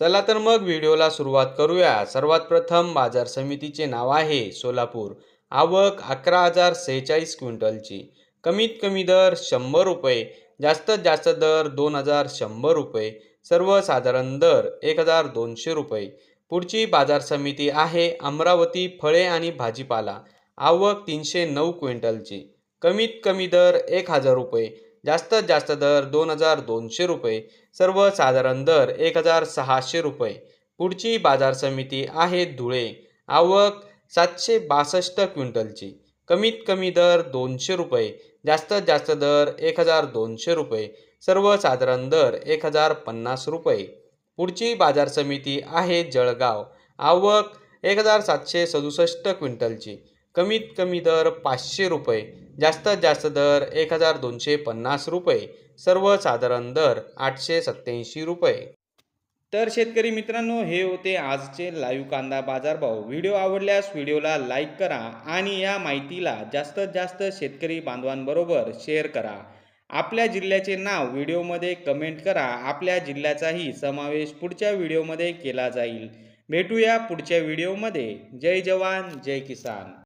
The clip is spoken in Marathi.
चला तर मग व्हिडिओला सुरुवात करूया. सर्वात प्रथम बाजार समितीचे नाव आहे सोलापूर. आवक अकरा हजार सेहेचाळीस क्विंटलची. कमीत कमी दर शंभर रुपये जास्तीत जास्त दर दोन हजार शंभर रुपये सर्वसाधारण दर एक हजार दोनशे रुपये. पुढची बाजार समिती आहे अमरावती फळे आणि भाजीपाला. आवक तीनशे नऊ क्विंटलची. कमीत कमी दर एक हजार रुपये जास्तीत जास्त दर दोन हजार दोनशे रुपये सर्वसाधारण दर एक हजार सहाशे रुपये. पुढची बाजार समिती आहे धुळे. आवक सातशे बासष्ट क्विंटलची. कमीत कमी दर दोनशे रुपये जास्तीत जास्त दर एक हजार दोनशे रुपये सर्वसाधारण दर एक हजार पन्नास रुपये. पुढची बाजार समिती आहे जळगाव. आवक एक हजार सातशे सदुसष्ट क्विंटलची. कमीत कमी दर पाचशे रुपये जास्तीत जास्त दर एक हजार दोनशे पन्नास रुपये सर्वसाधारण दर आठशे सत्याऐंशी रुपये. तर शेतकरी मित्रांनो हे होते आजचे लाईव्ह कांदा बाजारभाव. व्हिडिओ आवडल्यास व्हिडिओला लाईक करा आणि या माहितीला जास्तीत जास्त शेतकरी बांधवांबरोबर शेअर करा. आपल्या जिल्ह्याचे नाव व्हिडिओमध्ये कमेंट करा. आपल्या जिल्ह्याचाही समावेश पुढच्या व्हिडिओमध्ये केला जाईल. भेटूया पुढच्या व्हिडिओमध्ये. जय जवान जय किसान.